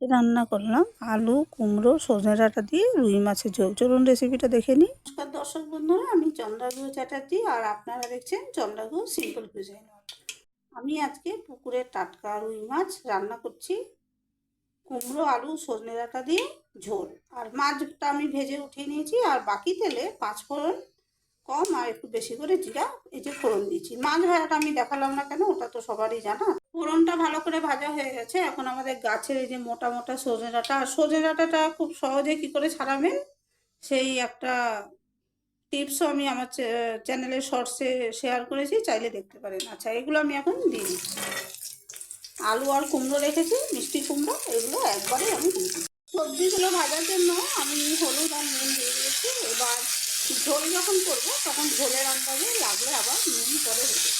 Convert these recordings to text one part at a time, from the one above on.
রান্না করলাম। আলু, কুমড়ো, সজনে ডাঁটা দিয়ে রুই মাছের ঝোল। চলুন রেসিপিটা দেখে নিই। নমস্কার দর্শক বন্ধুরা, আমি চন্দ্রাগুহ চ্যাটার্জি আর আপনারা দেখছেন চন্দ্রাগুহ সিম্পল কুইজাইন আমি আজকে পুকুরের টাটকা রুই মাছ রান্না করছি। কুমড়ো, আলু, সজনে ডাঁটা দিয়ে ঝোল। আর মাছটা আমি ভেজে উঠিয়ে নিয়েছি। আর বাকি তেলে পাঁচ ফোড়ন কম আর একটু বেশি করে জিরা, এই যে ফোড়ন দিয়েছি। মাছ ভাজাটা আমি দেখালাম না কেন, ওটা তো সবারই জানা। ফোড়নটা ভালো করে ভাজা হয়ে গেছে। এখন আমাদের গাছের এই যে মোটা মোটা সজনে ডাঁটা, আর সজনে ডাঁটাটা খুব সহজে কি করে ছাড়াবেন? সেই একটা টিপসও আমি আমার চ্যানেলে, শর্টসে শেয়ার করেছি, চাইলে দেখতে পারেন। আচ্ছা এগুলো আমি এখন দিয়ে দিচ্ছি। আলু আর কুমড়ো রেখেছি, মিষ্টি কুমড়ো, এগুলো একবারে আমি দিয়ে দিচ্ছি। সবজিগুলো ভাজার জন্য আমি হলুদ আর নুন দিয়ে দিয়েছি। এবার ঝোল যখন করব, তখন ঝোলের আন্দাজে লাগলে আবার নুন করে দেবো।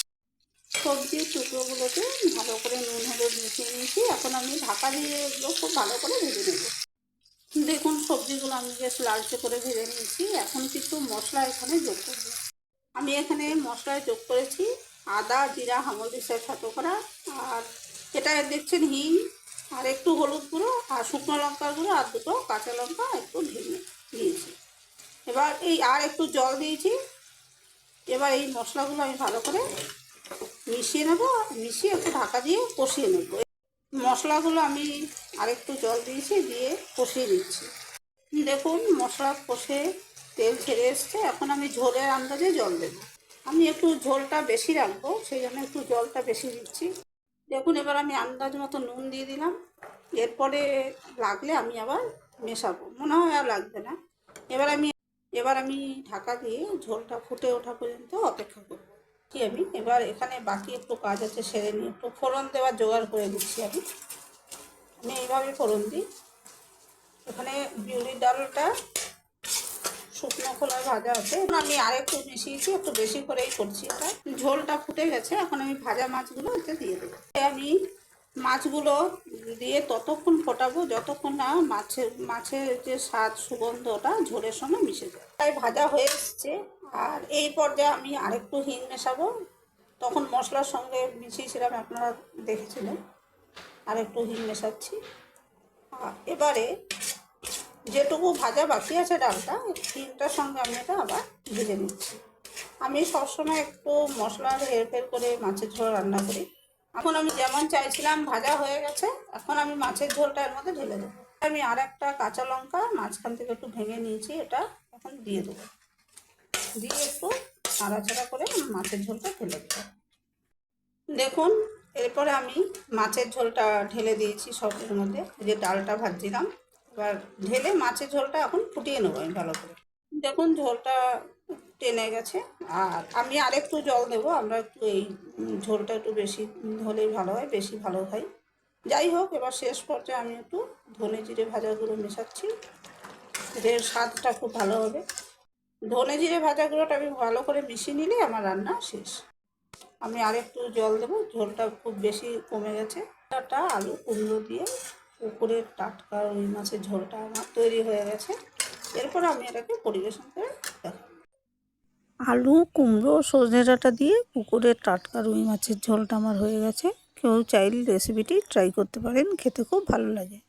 সবজির টুকরোগুলোকে ভালো করে নুন, হলুদ মিশিয়ে নিয়েছি। এখন আমি ঢাকা দিয়ে এগুলো খুব ভালো করে ভেজে নেব। দেখুন, সবজিগুলো আমি বেশ লালচে করে ভেজে নিয়েছি। এখন কিছু মশলা এখানে যোগ করব। আমি এখানে মশলায় যোগ করেছি আদা, জিরা হামলদিসের সাথে করা। আর এটা দেখছেন হিং, আর একটু হলুদ গুঁড়ো, আর শুকনো লঙ্কার গুঁড়ো, আর দুটো কাঁচা লঙ্কা একটু ভেঙে দিয়েছি এবার এই আর একটু জল দিয়েছি। এবার এই মশলাগুলো আমি ভালো করে মিশিয়ে নেব, মিশিয়ে একটু ঢাকা দিয়ে কষিয়ে নেব। মশলাগুলো আমি আরেকটু জল দিয়েছি, দিয়ে কষিয়ে দিচ্ছি দেখুন, মশলা কষে তেল ছেড়ে এসছে। এখন আমি ঝোলের আন্দাজে জল দেব। আমি একটু ঝোলটা বেশি রাখব, সেই জন্য একটু জলটা বেশি দিচ্ছি। দেখুন, এবার আমি আন্দাজ মতো নুন দিয়ে দিলাম। এরপরে লাগলে আমি আবার মেশাবো। মনে হয় আর লাগবে না। এবার আমি এবার আমি ঢাকা দিয়ে ঝোলটা ফুটে ওঠা পর্যন্ত অপেক্ষা করব। কি আমি? এবার এখানে বাকি একটু কাজ আছে, সেরে নিয়ে একটু ফোড়ন দেওয়ার জোগাড় করে দিচ্ছি আমি। আমি এইভাবে ফোড়ন দিই। এখানে বিউলির ডালটা শুকনো খোলায় ভাজা আছে। আমি আর একটু মিশিয়েছি, একটু বেশি করেই করছি এটা। ঝোলটা ফুটে গেছে, এখন আমি ভাজা মাছগুলো এতে দিয়ে দেবো। আমি মাছগুলো দিয়ে ততক্ষণ ফোটাবো যতক্ষণ না মাছের মাছের যে স্বাদ সুগন্ধটা ঝোলের সঙ্গে মিশে যায়। তাই ভাজা হয়ে এসছে। আর এই পর্যায়ে আমি আরেকটু হিং মেশাবো। তখন মশলার সঙ্গে মিশিয়েছিলাম আপনারা দেখেছিলেন। আর একটু হিং মেশাচ্ছি। এবারে যেটুকু ভাজা বাকি আছে ডালটা হিংটার সঙ্গে আমি এটা আবার ভেজে নিচ্ছি। আমি সবসময় একটু মশলার হেরফের করে মাছের ঝোল রান্না করি। এখন আমি যেমন চাইছিলাম, ভাজা হয়ে গেছে। এখন আমি মাছের ঝোলটা এর মধ্যে ঢেলে দেবো। আমি আর একটা কাঁচা লঙ্কা মাঝখান থেকে একটু ভেঙে নিয়েছি, এটা এখন দিয়ে দেবো। দিয়ে একটু নাড়াচাড়া করে মাছের ঝোলটা ঢেলে দেবো। দেখুন, এরপরে আমি মাছের ঝোলটা ঢেলে দিয়েছি সবের মধ্যে। যে ডালটা ভাজছিলাম, এবার ঢেলে মাছের ঝোলটা এখন ফুটিয়ে নেব আমি ভালো করে। দেখুন, ঝোলটা টেনে গেছে। আর আমি আরেকটু জল দেবো, আমরা একটু এই ঝোলটা একটু বেশি হলেই ভালো হয়, বেশি ভালো হয়। যাই হোক, এবার শেষ পর্যায়ে আমি একটু ধনে জিরে ভাজাগুলো মেশাচ্ছি। এর স্বাদটা খুব ভালো হবে। ধনে জিরে ভাজাগুলোটা আমি ভালো করে মিশিয়ে নিলে আমার রান্না শেষ। আমি আরেকটু জল দেবো, ঝোলটা খুব বেশি কমে গেছে। আলু কুমড়ো দিয়ে পুকুরের টাটকা রুই মাছের ঝোলটা আমার তৈরি হয়ে গেছে। এরপর আমি এটাকে পরিবেশন করে দেখাবো। আলু, কুমড়ো সজনে ডাঁটা দিয়ে পুকুরের টাটকা রুই মাছের ঝোলটা আমার হয়ে গেছে। কেউ চাইলে রেসিপিটি ট্রাই করতে পারেন, খেতে খুব ভালো লাগে।